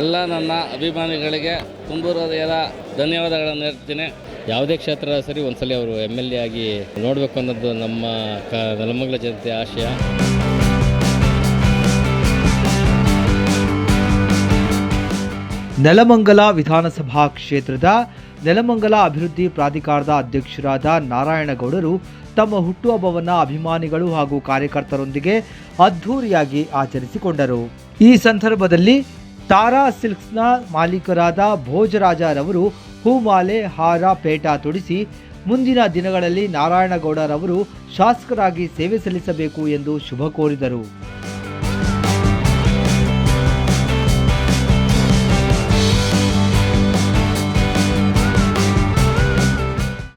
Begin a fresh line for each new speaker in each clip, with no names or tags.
ಎಲ್ಲ ನನ್ನ ಅಭಿಮಾನಿಗಳಿಗೆ ತುಂಬ ಹೃದಯದ ಧನ್ಯವಾದಗಳನ್ನು ಹೇಳ್ತೀನಿ.
ಯಾವುದೇ ಕ್ಷೇತ್ರ ಸರಿ, ಒಂದ್ಸಲಿ ಅವರು ಎಂ ಎಲ್ ಎ ಆಗಿ ನೋಡಬೇಕು ಅನ್ನೋದು ನಮ್ಮ ಕ ನೆಲಮಂಗಲ ಜನತೆ ಆಶಯ.
ನೆಲಮಂಗಲ ವಿಧಾನಸಭಾ ಕ್ಷೇತ್ರದ ನೆಲಮಂಗಲ ಅಭಿವೃದ್ಧಿ ಪ್ರಾಧಿಕಾರದ ಅಧ್ಯಕ್ಷರಾದ ನಾರಾಯಣಗೌಡರು ತಮ್ಮ ಹುಟ್ಟುಹಬ್ಬವನ್ನು ಅಭಿಮಾನಿಗಳು ಹಾಗೂ ಕಾರ್ಯಕರ್ತರೊಂದಿಗೆ ಅದ್ಧೂರಿಯಾಗಿ ಆಚರಿಸಿಕೊಂಡರು. ಈ ಸಂದರ್ಭದಲ್ಲಿ ತಾರಾ ಸಿಲ್ಕ್ಸ್ನ ಮಾಲೀಕರಾದ ಭೋಜರಾಜರವರು ಹೂಮಾಲೆ, ಹಾರ, ಪೇಟ ತೊಡಿಸಿ ಮುಂದಿನ ದಿನಗಳಲ್ಲಿ ನಾರಾಯಣಗೌಡರವರು ಶಾಸಕರಾಗಿ ಸೇವೆ ಸಲ್ಲಿಸಬೇಕು ಎಂದು ಶುಭ ಕೋರಿದರು.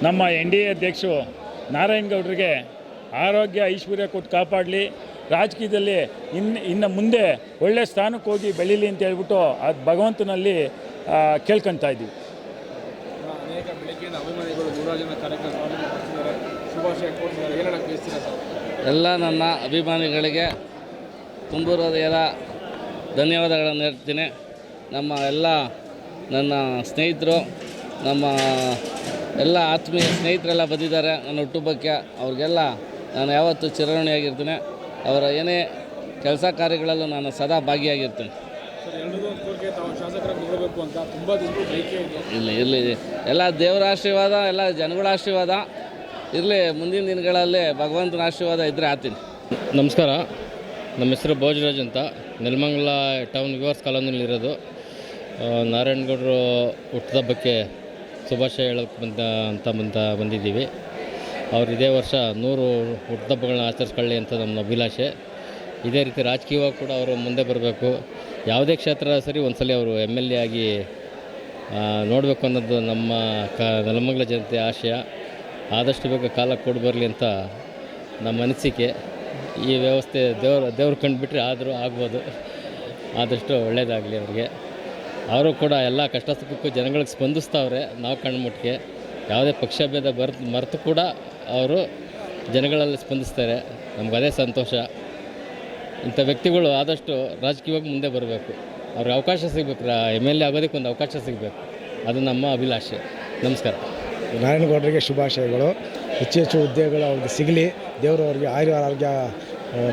ನಮ್ಮ ಎನ್ ಡಿ ಎ ಅಧ್ಯಕ್ಷರು ನಾರಾಯಣಗೌಡರಿಗೆ ಆರೋಗ್ಯ ಐಶ್ವರ್ಯ ಕೊಟ್ಟು ಕಾಪಾಡಲಿ. ರಾಜಕೀಯದಲ್ಲಿ ಇನ್ನು ಇನ್ನು ಮುಂದೆ ಒಳ್ಳೆ ಸ್ಥಾನಕ್ಕೆ ಹೋಗಿ ಬೆಳೀಲಿ ಅಂತ ಹೇಳ್ಬಿಟ್ಟು ಅದು ಭಗವಂತನಲ್ಲಿ ಕೇಳ್ಕೊತಾ ಇದ್ದೀವಿ.
ಎಲ್ಲ ನನ್ನ ಅಭಿಮಾನಿಗಳಿಗೆ ತುಂಬ ಹೃದಯದ ಧನ್ಯವಾದಗಳನ್ನು ಹೇಳ್ತೀನಿ. ನಮ್ಮ ಎಲ್ಲ ನನ್ನ ಸ್ನೇಹಿತರು ನಮ್ಮ ಎಲ್ಲ ಆತ್ಮೀಯ ಸ್ನೇಹಿತರೆಲ್ಲ ಬಂದಿದ್ದಾರೆ ನನ್ನ ಹುಟ್ಟುಹಬ್ಬಕ್ಕೆ ಅವ್ರಿಗೆಲ್ಲ ನಾನು ಯಾವತ್ತೂ ಚಿರಋಣಿಯಾಗಿರ್ತೀನಿ. ಅವರ ಏನೇ ಕೆಲಸ ಕಾರ್ಯಗಳಲ್ಲೂ ನಾನು ಸದಾ ಭಾಗಿಯಾಗಿರ್ತೇನೆ.
ಸರ್ ಎಲ್ರಿಗೂ ಒಂದು ತಾವು ಶಾಸಕರಾಗಿ ನೋಡಬೇಕು ಅಂತ ತುಂಬ ದಿನದ ಬಯಕೆ ಇದೆ.
ಇಲ್ಲಿ ಇರಲಿ. ಎಲ್ಲ ದೇವರ ಆಶೀರ್ವಾದ ಎಲ್ಲ ಜನಗಳ ಆಶೀರ್ವಾದ. ಇರಲಿ ಮುಂದಿನ ದಿನಗಳಲ್ಲಿ ಭಗವಂತನ ಆಶೀರ್ವಾದ ಇದ್ದರೆ ಆತೀನಿ.
ನಮಸ್ಕಾರ. ನಮ್ಮ ಹೆಸರು ಭೋಜರಾಜ್ ಅಂತ. ನೆಲಮಂಗಲ ಟೌನ್ ವಿವರ್ಸ್ ಕಾಲೋನಿಲಿರೋದು ನಾರಾಯಣಗೌಡರು ಹುಟ್ಟದ ಬಗ್ಗೆ ಶುಭಾಶಯ ಹೇಳೋಕ್ಕೆ ಬಂದ ಅಂತ ಬಂದ ಬಂದಿದ್ದೀವಿ. ಅವ್ರು ಇದೇ ವರ್ಷ ನೂರು ಹುಟ್ಟಿದಬ್ಬಗಳನ್ನ ಆಚರಿಸ್ಕೊಳ್ಳಿ ಅಂತ ನಮ್ಮ ಅಭಿಲಾಷೆ. ಇದೇ ರೀತಿ ರಾಜಕೀಯವಾಗಿ ಕೂಡ ಅವರು ಮುಂದೆ ಬರಬೇಕು. ಯಾವುದೇ ಕ್ಷೇತ್ರ ಸರಿ ಒಂದ್ಸಲಿ ಅವರು ಎಂ ಎಲ್ ಎ ಆಗಿ ನೋಡಬೇಕು ಅನ್ನೋದು ನಮ್ಮ ಕ, ನೆಲಮಂಗಲ ಜನತೆ ಆಶಯ. ಆದಷ್ಟು ಬೇಗ ಕಾಲ ಕೊಡು ಬರಲಿ ಅಂತ ನಮ್ಮ ಅನಿಸಿಕೆ. ಈ ವ್ಯವಸ್ಥೆ ದೇವ್ರ, ದೇವ್ರು ಕಂಡುಬಿಟ್ರೆ ಆದರೂ ಆಗ್ಬೋದು. ಆದಷ್ಟು ಒಳ್ಳೆಯದಾಗಲಿ ಅವ್ರಿಗೆ. ಅವರು ಕೂಡ ಎಲ್ಲ ಕಷ್ಟ ಸುಖಕ್ಕೂ ಜನಗಳಿಗೆ ಸ್ಪಂದಿಸ್ತಾವ್ರೆ, ನಾವು ಕಣ್ಮುಟ್ಟಿಗೆ ಯಾವುದೇ ಪಕ್ಷ ಭೇದ ಬರ್ತು ಮರೆತು ಕೂಡ ಅವರು ಜನಗಳಲ್ಲಿ ಸ್ಪಂದಿಸ್ತಾರೆ. ನಮ್ಗೆ ಅದೇ ಸಂತೋಷ. ಇಂಥ ವ್ಯಕ್ತಿಗಳು ಆದಷ್ಟು ರಾಜಕೀಯವಾಗಿ ಮುಂದೆ ಬರಬೇಕು. ಅವ್ರಿಗೆ ಅವಕಾಶ ಸಿಗಬೇಕು. ಎಂ ಎಲ್ ಎ ಆಗೋದಕ್ಕೆ ಒಂದು ಅವಕಾಶ ಸಿಗಬೇಕು. ಅದು ನಮ್ಮ ಅಭಿಲಾಷೆ. ನಮಸ್ಕಾರ.
ನಾರಾಯಣಗೌಡರಿಗೆ ಶುಭಾಶಯಗಳು. ಹೆಚ್ಚು ಹೆಚ್ಚು ಉದ್ಯೋಗಗಳು ಅವ್ರಿಗೆ ಸಿಗಲಿ. ದೇವರು ಅವ್ರಿಗೆ ಆಯುರ ಆರೋಗ್ಯ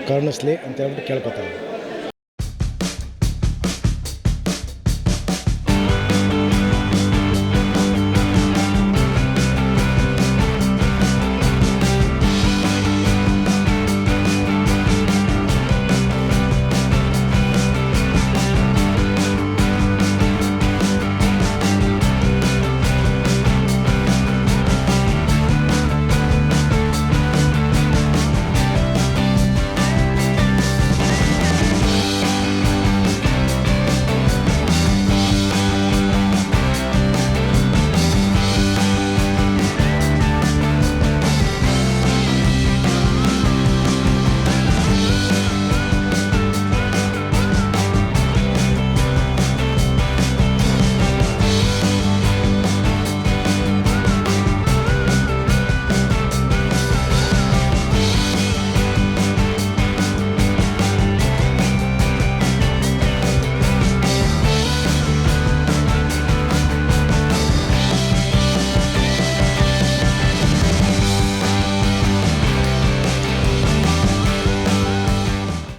ಕರುಣಿಸ್ಲಿ ಅಂತ ಹೇಳ್ಬಿಟ್ಟು ಕೇಳ್ಕೊತಾರೆ